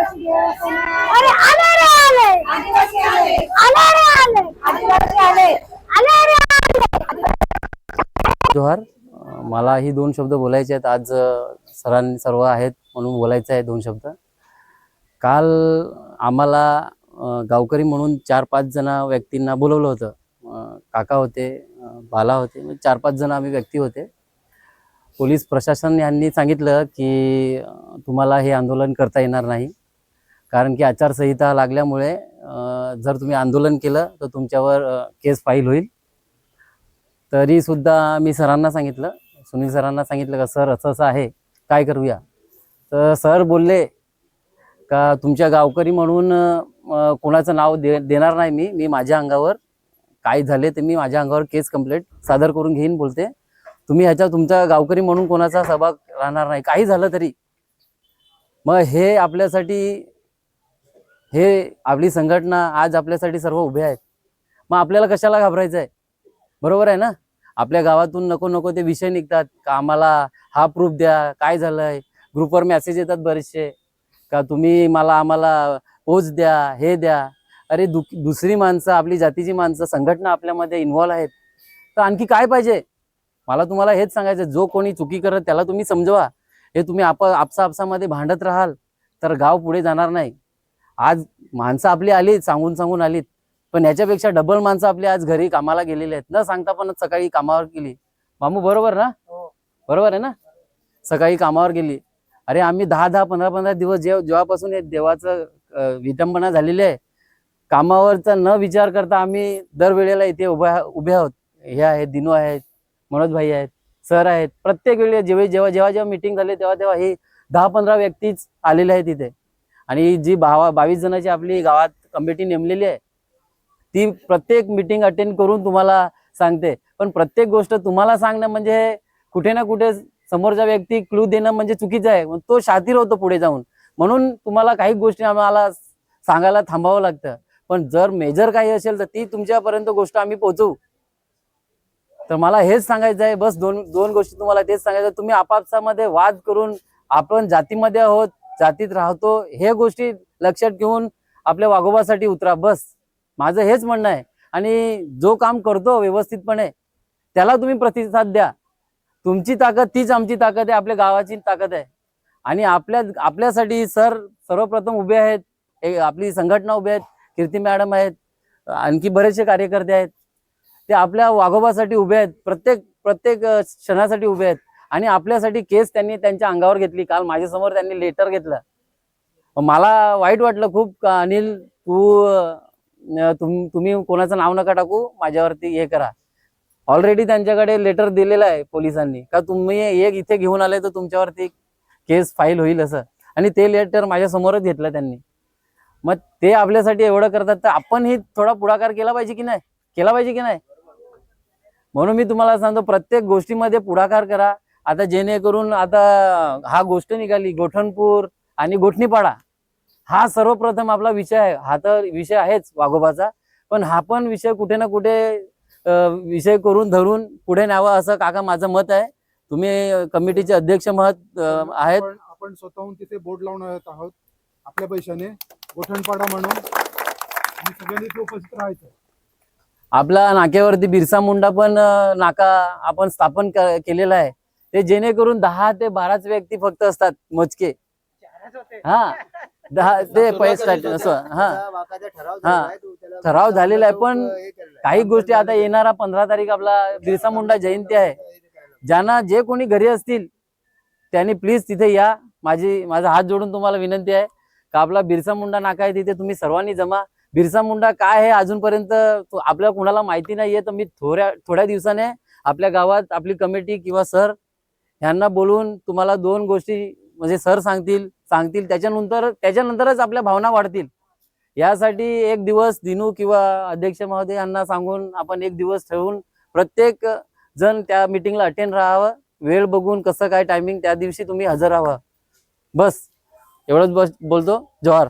अरे आले रे आले. आले रे आले. आले रे आले. जोहार मला ही दोन शब्द बोलायचे आहेत. आज सरांनी सर्व आहेत म्हणून बोलायचं आहे दोन शब्द. काल आम्हाला गावकरी म्हणून चार पाच जण व्यक्तींना बोलवलं होतं. काका होते बाला होते म्हणजे चार पाच जण आम्ही व्यक्ती होते. पोलीस प्रशासन यांनी सांगितलं की तुम्हाला हे आंदोलन करता येणार नाही. कारण की आचारसंहिता लागल्यामुळे जर तुम्ही आंदोलन केलं तर तुमच्यावर केस फाईल होईल. तरीसुद्धा मी सरांना सांगितलं सुनील सरांना सांगितलं का सर असं असं आहे काय करूया? तर सर बोलले का तुमच्या गावकरी म्हणून कोणाचं नाव दे देणार नाही मी मी माझ्या अंगावर काय झाले ते मी माझ्या अंगावर केस कंप्लेंट सादर करून घेईन बोलते. तुम्ही ह्याच्या तुमच्या गावकरी म्हणून कोणाचा सहभाग राहणार नाही काही झालं तरी. मग हे आपल्यासाठी हे आपली संघटना आज आपल्यासाठी सर्व उभे आहेत. मग आपल्याला कशाला घाबरायचं आहे बरोबर आहे ना? आपल्या गावातून नको नको ते विषय निघतात. का आम्हाला हा प्रूफ द्या. काय झालंय? ग्रुपवर मेसेज येतात बरेचसे. का तुम्ही मला आम्हाला पोच द्या हे द्या. अरे दु दुसरी माणसं आपली जातीची माणसं संघटना आपल्यामध्ये इन्व्हॉल्व आहेत. तर आणखी काय पाहिजे? मला तुम्हाला हेच सांगायचं जो कोणी चुकी करत त्याला तुम्ही समजवा. हे तुम्ही आप आपसा आपसामध्ये भांडत राहाल तर गाव पुढे जाणार नाही. आज माणसं आपली आलीत सांगून सांगून आलीत पण याच्यापेक्षा डबल माणसं आपली आज घरी कामाला गेलेली आहेत. न सांगता पण सकाळी कामावर गेली. मामू बरोबर ना? बरोबर आहे ना? सकाळी कामावर गेली. अरे आम्ही दहा दहा पंधरा पंधरा दिवस जेव जेव्हापासून हे देवाचं विटंबना झालेली आहे कामावरचा न विचार करता आम्ही दरवेळेला इथे उभ्या उभे आहोत. हे आहेत दिनू आहेत मनोज भाई आहेत सर आहेत. प्रत्येक वेळी जेव्हा जेव्हा जेव्हा जेव्हा मिटिंग झाली तेव्हा तेव्हा हे दहा पंधरा व्यक्तीच आलेले आहेत इथे. आणि जी भावा बावीस जणांची आपली गावात कमिटी नेमलेली आहे ती प्रत्येक मिटिंग अटेंड करून तुम्हाला सांगते. पण प्रत्येक गोष्ट तुम्हाला सांगणं म्हणजे कुठे ना कुठे समोरचा व्यक्ती क्लू देणं म्हणजे चुकीचं आहे. तो शातीर होतो पुढे जाऊन. म्हणून तुम्हाला काही गोष्टी आम्हाला सांगायला थांबावं लागतं. पण जर मेजर काही असेल तर ती तुमच्यापर्यंत गोष्ट आम्ही पोहोचवू. तर मला हेच सांगायचं आहे. बस दोन दोन गोष्टी तुम्हाला तेच सांगायचं तुम्ही आपापसामध्ये वाद करून आपण जातीमध्ये आहोत जातीत राहतो हे गोष्टी लक्षात घेऊन आपल्या वागोबासाठी उतरा. बस. माझं हेच म्हणणं आहे. आणि जो काम करतो व्यवस्थितपणे त्याला तुम्ही प्रतिसाद द्या. तुमची ताकद तीच आमची ताकद आहे आपल्या गावाची ताकद आहे. आणि आपल्या आपल्यासाठी सर सर्वप्रथम उभे आहेत. आपली संघटना उभे आहेत. कीर्ती मॅडम आहेत. आणखी बरेचसे कार्यकर्ते आहेत. ते आपल्या वाघोबासाठी उभे आहेत. प्रत्येक प्रत्येक क्षणासाठी उभे आहेत. आणि आपल्यासाठी केस त्यांनी त्यांच्या अंगावर घेतली. काल माझ्यासमोर त्यांनी लेटर घेतलं. मला वाईट वाटलं खूप अनिल तू तुम तुम्ही कोणाचं नाव नका टाकू माझ्यावरती हे करा. ऑलरेडी त्यांच्याकडे लेटर दिलेलं आहे पोलिसांनी. का तुम्ही एक इथे घेऊन आले तर तुमच्यावरती केस फाईल होईल असं. आणि ते लेटर माझ्यासमोरच घेतलं त्यांनी. मग ते आपल्यासाठी एवढं करतात तर आपणही थोडा पुढाकार केला पाहिजे की नाही? केला पाहिजे की नाही? म्हणून मी तुम्हाला सांगतो प्रत्येक गोष्टीमध्ये पुढाकार करा. आता जेणेकरून आता हा गोष्ट निघाली गोठणपूर आणि गोठणीपाडा हा सर्वप्रथम आपला विषय आहे. हा तर विषय आहेच वाघोबाचा पण हा पण विषय कुठे ना कुठे विषय करून धरून पुढे न्यावा असं काका माझं मत आहे. तुम्ही कमिटीचे अध्यक्ष मत आहेत. आपण स्वतःहून तिथे बोर्ड लावून आहोत आपल्या पैशाने. गोठणपाडा म्हणून. सगळ्यांनी उपस्थित राहायचं. आपला नाक्यावरती बिरसा मुंडा पण नाका आपण स्थापन केलेला आहे. ते जेणेकरून दहा ते बाराच व्यक्ती फक्त असतात मोजके. हा. दहा ते पैसे असं हा. हा. ठराव झालेला आहे, पण काही गोष्टी आता येणारा पंधरा तारीख आपला बिरसा मुंडा जयंती आहे. ज्यांना जे कोणी घरी असतील त्यांनी प्लीज तिथे या. माझी माझा हात जोडून तुम्हाला विनंती आहे का आपला बिरसा मुंडा नाका आहे तिथे तुम्ही सर्वांनी जमा. बिरसा मुंडा काय आहे अजूनपर्यंत तो आपल्या कुणाला माहिती नाहीये तर मी थोड्या थोड्या दिवसाने आपल्या गावात आपली कमिटी किंवा सर ह्यांना बोलून तुम्हाला दोन गोष्टी म्हणजे सर सांगतील सांगतील त्याच्यानंतर त्याच्यानंतरच आपल्या भावना वाढतील. यासाठी एक दिवस दिनू किंवा अध्यक्ष महोदय यांना सांगून आपण एक दिवस ठेवून प्रत्येक जण त्या मिटिंगला अटेंड राहावं. वेळ बघून कसं काय टायमिंग त्या दिवशी तुम्ही हजर राहावं. बस. एवढंच बस बोलतो. जोहार.